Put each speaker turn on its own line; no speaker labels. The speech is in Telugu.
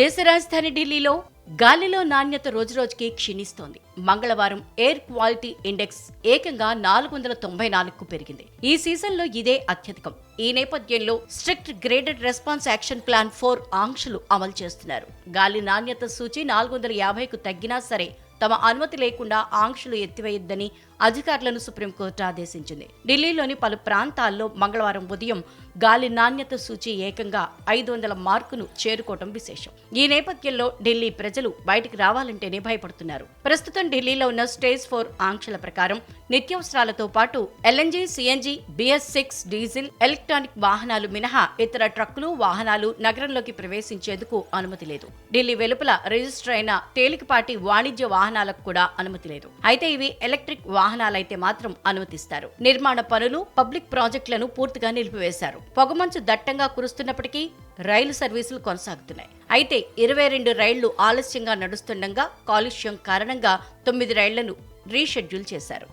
దేశ రాజధాని ఢిల్లీలో గాలిలో నాణ్యత రోజురోజుకి క్షీణిస్తోంది. మంగళవారం ఎయిర్ క్వాలిటీ ఇండెక్స్ ఏకంగా నాలుగు వందల తొంభై నాలుగుకు పెరిగింది. ఈ సీజన్లో ఇదే అత్యధికం. ఈ నేపథ్యంలో strict graded response action plan four ఆంక్షలు అమలు చేస్తున్నారు. గాలి నాణ్యత సూచి నాలుగు వందల యాభైకు తగ్గినా సరే తమ అనుమతి లేకుండా ఆంక్షలు ఎత్తివేయొద్దని అధికారులను సుప్రీంకోర్టు ఆదేశించింది. ఢిల్లీలోని పలు ప్రాంతాల్లో మంగళవారం ఉదయం గాలి నాణ్యత సూచి ఏకంగా ఐదు వందల మార్కును చేరుకోవటం విశేషం. ఈ నేపథ్యంలో ఢిల్లీ ప్రజలు బయటికి రావాలంటేనే భయపడుతున్నారు. ప్రస్తుతం ఢిల్లీలో ఉన్న స్టేజ్ ఫోర్ ఆంక్షల ప్రకారం నిత్యావసరాలతో పాటు LNG CNG BS six diesel electronic వాహనాలు మినహా ఇతర ట్రక్కులు వాహనాలు నగరంలోకి ప్రవేశించేందుకు అనుమతి లేదు. ఢిల్లీ వెలుపల రిజిస్టర్ అయిన తేలికపాటి వాణిజ్య వాహన వాహనాలకు కూడా అనుమతి లేదు. అయితే ఇవి ఎలక్ట్రిక్ వాహనాలైతే మాత్రం అనుమతిస్తారు. నిర్మాణ పనులు పబ్లిక్ ప్రాజెక్టులను పూర్తిగా నిలిపివేశారు. పొగమంచు దట్టంగా కురుస్తున్నప్పటికీ రైలు సర్వీసులు కొనసాగుతున్నాయి. అయితే ఇరవై రెండు రైళ్ళు ఆలస్యంగా నడుస్తుండగా కాలుష్యం కారణంగా తొమ్మిది రైళ్ళను రీషెడ్యూల్ చేశారు.